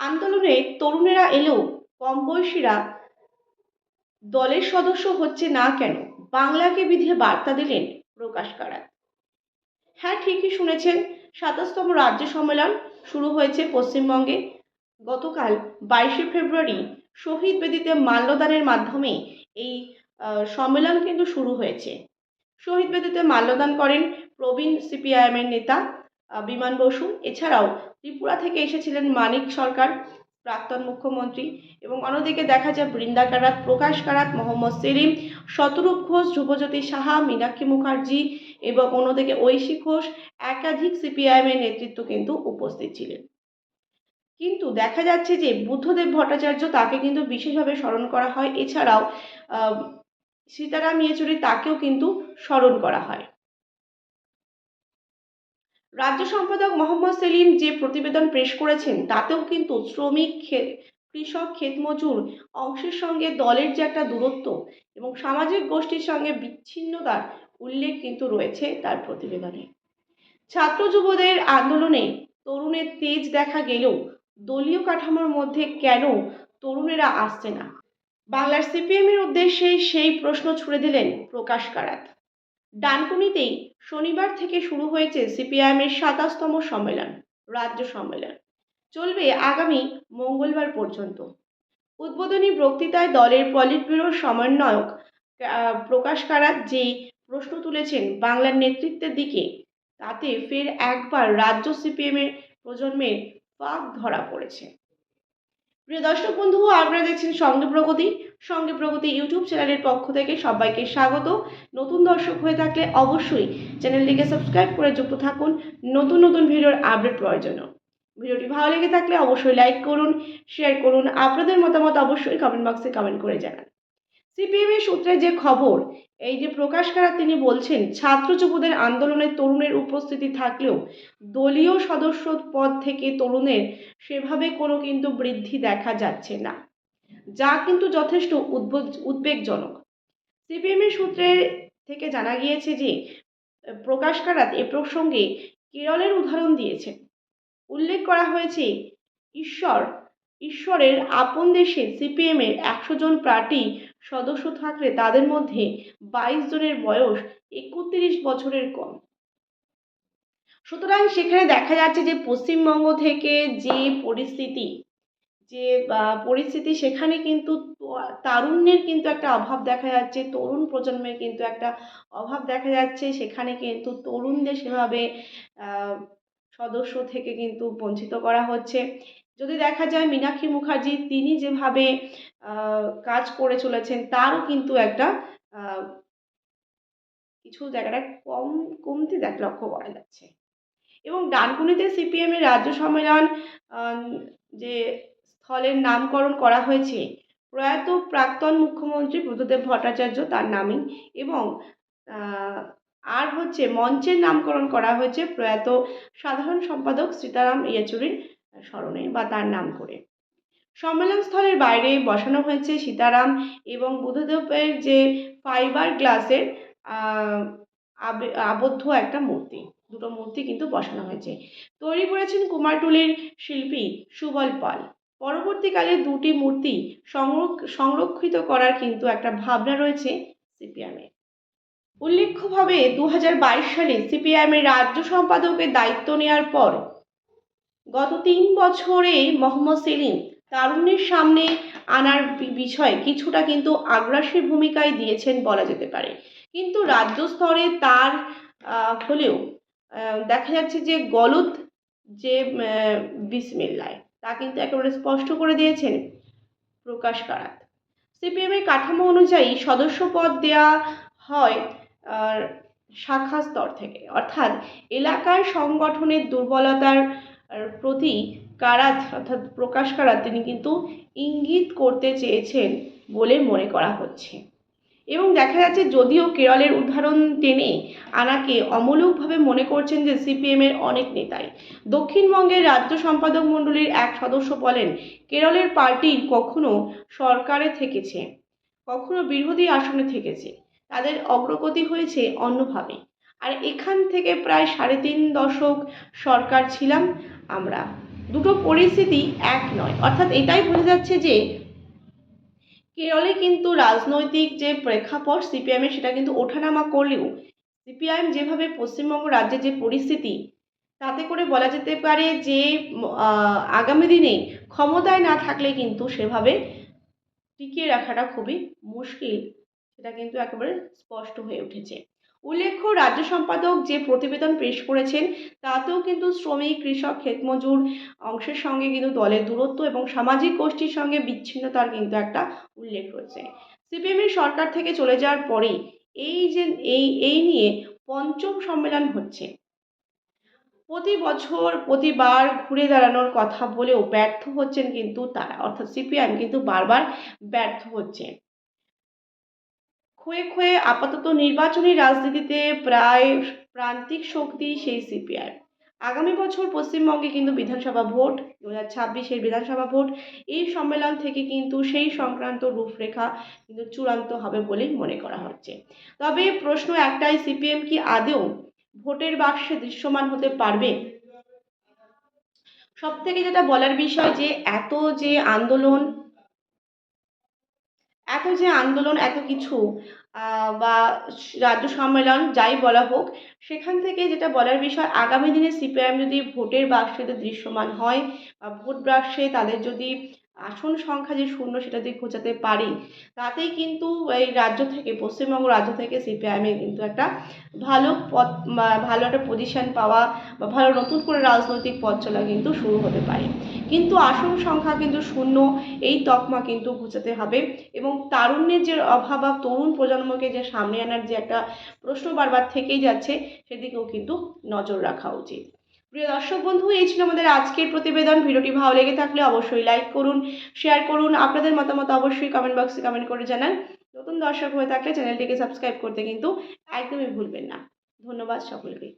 আন্দোলনে তরুণেরা এলেও কম বয়সীরা দলের সদস্য হচ্ছে না কেন? বাংলাকে বিধে বার্তা দিলেন প্রকাশ কারাত। হ্যাঁ ঠিকই শুনেছেন। সাতাশতম রাজ্য সম্মেলন শুরু হয়েছে পশ্চিমবঙ্গে। গতকাল বাইশে ফেব্রুয়ারি শহীদ বেদিতে মাল্যদানের মাধ্যমে এই সম্মেলন কিন্তু শুরু হয়েছে। শহীদ বেদিতে মাল্যদান করেন প্রবীণ সিপিআইএমের নেতা বিমান বসু। এছাড়াও ত্রিপুরা থেকে এসেছিলেন মানিক সরকার, প্রাক্তন মুখ্যমন্ত্রী এবং অন্যদিকে দেখা যায় বৃন্দা কারাত, প্রকাশ কারাত, মোহাম্মদ সেলিম, শতরূপ ঘোষ, ধ্রুবজ্যোতি সাহা, মীনাক্ষী মুখার্জি এবং অন্যদিকে ঐশী ঘোষ, একাধিক সিপিআইএমের নেতৃত্ব কিন্তু উপস্থিত ছিলেন। কিন্তু দেখা যাচ্ছে যে বুদ্ধদেব ভট্টাচার্য তাকে কিন্তু বিশেষভাবে স্মরণ করা হয়। এছাড়াও সীতারাম ইয়েচুরি তাকেও কিন্তু স্মরণ করা হয়। রাজ্য সম্পাদক মোহাম্মদ সেলিম যে প্রতিবেদন পেশ করেছেন, তাতেও কিন্তু শ্রমিক কৃষক ক্ষেতমজুর অংশের সঙ্গে দলের যে একটা দূরত্ব এবং সামাজিক গোষ্ঠীর সঙ্গে বিচ্ছিন্নতার উল্লেখ কিন্তু রয়েছে তার প্রতিবেদনে। ছাত্র যুবদের আন্দোলনে তরুণের তেজ দেখা গেলেও দলীয় কাঠামোর মধ্যে কেন তরুণেরা আসছে না? বাংলার সিপিএম এর উদ্দেশ্যে সেই প্রশ্ন ছুড়ে দিলেন প্রকাশ কারাত। ডানকুনিতেই শনিবার থেকে শুরু হয়েছে সিপিআইএম এর সাতাশতম সম্মেলন, রাজ্য সম্মেলন। চলবে আগামী মঙ্গলবার পর্যন্ত। উদ্বোধনী বক্তৃতায় দলের পলিট ব্যুরোর সমন্বয়ক প্রকাশ কারাত যে প্রশ্ন তুলেছেন বাংলার নেতৃত্বের দিকে, তাতে ফের একবার রাজ্য সিপিএমের প্রজন্মের ফাঁক ধরা পড়েছে। প্রিয় দর্শক বন্ধু, আপনারা দেখছেন সঙ্গে প্রগতি। সঙ্গে প্রগতি ইউটিউব চ্যানেলের পক্ষ থেকে সবাইকে স্বাগত। নতুন দর্শক হয়ে থাকলে অবশ্যই চ্যানেলটিকে সাবস্ক্রাইব করে যুক্ত থাকুন। নতুন নতুন ভিডিওর আপডেট পাওয়ার জন্য। ভিডিওটি ভালো লেগে থাকলে অবশ্যই লাইক করুন, শেয়ার করুন। আপনাদের মতামত অবশ্যই কমেন্ট বক্সে কমেন্ট করে জানান। সিপিএম এর সূত্রে যে খবর, এই যে প্রকাশ কারাত তিনি বলছেন, ছাত্র যুবদের আন্দোলনে তরুণের উপস্থিতি থাকলেও দলীয় সদস্য পদ থেকে তরুণের সেভাবে কোনো কিন্তু বৃদ্ধি দেখা যাচ্ছে না, যা কিন্তু যথেষ্ট উদ্বেগ- উদ্বেগজনক। সিপিএম এর সূত্রে থেকে জানা গিয়েছে যে, প্রকাশ কারাত এ প্রসঙ্গে কেরলের উদাহরণ দিয়েছেন। উল্লেখ করা হয়েছে, ঈশ্বর ঈশ্বরের আপন দেশে সিপিএম এর একশো জন প্রার্থী সদস্য থাকলে তাদের মধ্যে বাইশ জনের বয়স একত্রিশ বছরের কম। সুতরাং সেখানে দেখা যাচ্ছে যে পশ্চিমবঙ্গ থেকে যে পরিস্থিতি যে পরিস্থিতি সেখানে কিন্তু তারুণ্যের কিন্তু একটা অভাব দেখা যাচ্ছে, তরুণ প্রজন্মের কিন্তু একটা অভাব দেখা যাচ্ছে। সেখানে কিন্তু তরুণদের সেভাবে সদস্য থেকে কিন্তু বঞ্চিত করা হচ্ছে। যদি দেখা যায় মীনাক্ষী মুখার্জি তিনি যেভাবে কাজ করে চলেছেন, তারও কিন্তু একটা কিছু জায়গাটা কম, কমতি দেখ, লক্ষ্য করা যাচ্ছে। এবং ডানকুনিতে সিপিএম এর রাজ্য সম্মেলন যে স্থলের নামকরণ করা হয়েছে, প্রয়াত প্রাক্তন মুখ্যমন্ত্রী বুদ্ধদেব ভট্টাচার্য তার নামেই এবং আর হচ্ছে মঞ্চের নামকরণ করা হয়েছে প্রয়াত সাধারণ সম্পাদক সীতারাম ইয়েচুরির স্মরণে বা তার নাম করে। সম্মেলন স্থলের বাইরে বসানো হয়েছে সীতারাম এবং বুদ্ধদেবের যে ফাইবার গ্লাসের আবদ্ধ একটা মূর্তি। দুটো মূর্তি কিন্তু বসানো হয়েছে। তৈরি করেছেন কুমারটুলির শিল্পী সুবল পাল। পরবর্তীকালে দুটি মূর্তি সংরক- সংরক্ষিত করার কিন্তু একটা ভাবনা রয়েছে সিপিএমের উল্লেখ্যভাবে দু হাজার বাইশ সালে সিপিআইএমের রাজ্য সম্পাদকের দায়িত্ব নেওয়ার পর গত তিন বছরে মোহাম্মদ সেলিম তারুণ্যের সামনে আনার বিষয়ে কিছুটা কিন্তু আগ্রাসী ভূমিকায় দিয়েছেন বলা যেতে পারে। কিন্তু রাজ্য স্তরে তার হলেও দেখা যাচ্ছে যে গলদ যে বিসমিল্লায়, তা কিন্তু একেবারে স্পষ্ট করে দিয়েছেন প্রকাশ কারাত। সিপিএমের কাঠামো অনুযায়ী সদস্য পদ দেওয়া হয় শাখা স্তর থেকে। অর্থাৎ এলাকার সংগঠনের দুর্বলতার প্রতি কারাত অর্থাৎ প্রকাশ কারাত তিনি কিন্তু ইঙ্গিত করতে চেয়েছেন বলে মনে করা হচ্ছে। এবং দেখা যাচ্ছে যদিও কেরলের উদাহরণ টেনে আনাকে অমূলকভাবে মনে করছেন যে সিপিএমের অনেক নেতাই। দক্ষিণবঙ্গের রাজ্য সম্পাদক মণ্ডলীর এক সদস্য বলেন, কেরলের পার্টি কখনো সরকারে থেকেছে, কখনো বিরোধী আসনে থেকেছে, তাদের অগ্রগতি হয়েছে অন্যভাবে। আর এখান থেকে প্রায় সাড়ে তিন দশক সরকার ছিলাম আমরা। দুটো পরিস্থিতি এক নয়। অর্থাৎ এটাই বোঝা যাচ্ছে যে কেরলে কিন্তু রাজনৈতিক যে প্রেক্ষাপট সিপিআইএমের সেটা কিন্তু ওঠানামা করলেও সিপিআইএম যেভাবে পশ্চিমবঙ্গ রাজ্যে যে পরিস্থিতি, তাতে করে বলা যেতে পারে যে আগামী দিনে ক্ষমতায় না থাকলে কিন্তু সেভাবে টিকিয়ে রাখাটা খুবই মুশকিল। সেটা কিন্তু একেবারে স্পষ্ট হয়ে উঠেছে। উল্লেখ্য, রাজ্য সম্পাদক যে প্রতিবেদন পেশ করেছেন, তাতেও কিন্তু শ্রমিক, কৃষক ক্ষেতমজুর অংশের সঙ্গে কিন্তু দলের দূরত্ব এবং সামাজিক গোষ্ঠীর সঙ্গে বিচ্ছিন্নতার কিন্তু একটা উল্লেখ রয়েছে। সিপিএমের সরকার থেকে চলে যাওয়ার পরেই এই যে, এই এই নিয়ে পঞ্চম সম্মেলন হচ্ছে। প্রতি বছর, প্রতিবার ঘুরে দাঁড়ানোর কথা বলেও ব্যর্থ হচ্ছেন কিন্তু তারা, অর্থাৎ সিপিআইএম কিন্তু বারবার ব্যর্থ হচ্ছে। ক্ষয়ে ক্ষয়ে আপাতত নির্বাচনী রাজনীতিতে প্রায় প্রান্তিক শক্তি সেই সিপিআই আগামী বছর পশ্চিমবঙ্গে কিন্তু বিধানসভা ভোট দু হাজার ছাব্বিশের বিধানসভা ভোট। এই সম্মেলন থেকে কিন্তু সেই সংক্রান্ত রূপরেখা কিন্তু চূড়ান্ত হবে বলেই মনে করা হচ্ছে। তবে প্রশ্ন একটাই সিপিএম কি আদৌ ভোটের বাক্সে দৃশ্যমান হতে পারবে? সব থেকে যেটা বলার বিষয় যে এত যে আন্দোলন এত যে আন্দোলন, এত কিছু বা রাজ্য সম্মেলন, যাই বলা হোক, সেখান থেকে যেটা বলার বিষয়, আগামী দিনে সিপিআইএম যদি ভোটের বাক্সে দৃশ্যমান হয়, বা ভোট বাক্সে তাদের যদি আসন সংখ্যা যে শূন্য সেটা যদি ঘোচাতে পারি, তাতেই কিন্তু এই রাজ্য থেকে, পশ্চিমবঙ্গ রাজ্য থেকে সিপিআইএমের কিন্তু একটা ভালো পথ ভালো একটা পজিশন পাওয়া বা ভালো নতুন করে রাজনৈতিক পথ চলা কিন্তু শুরু হতে পারে। কিন্তু আসন সংখ্যা কিন্তু শূন্য, এই তকমা কিন্তু ঘোচাতে হবে এবং তারুণ্যের যে অভাব বা তরুণ প্রজন্মকে যে সামনে আনার যে একটা প্রশ্ন বারবার থেকেই যাচ্ছে, সেদিকেও কিন্তু নজর রাখা উচিত। প্রিয় দর্শক বন্ধু, এই ছিল আমাদের আজকের প্রতিবেদন। ভিডিওটি ভালো লেগে থাকলে অবশ্যই লাইক করুন শেয়ার করুন। আপনাদের মতামত অবশ্যই কমেন্ট বক্সে কমেন্ট করে জানান। নতুন দর্শক হয়ে থাকলে চ্যানেলটিকে সাবস্ক্রাইব করতে কিন্তু একদমই ভুলবেন না। ধন্যবাদ সকলকে।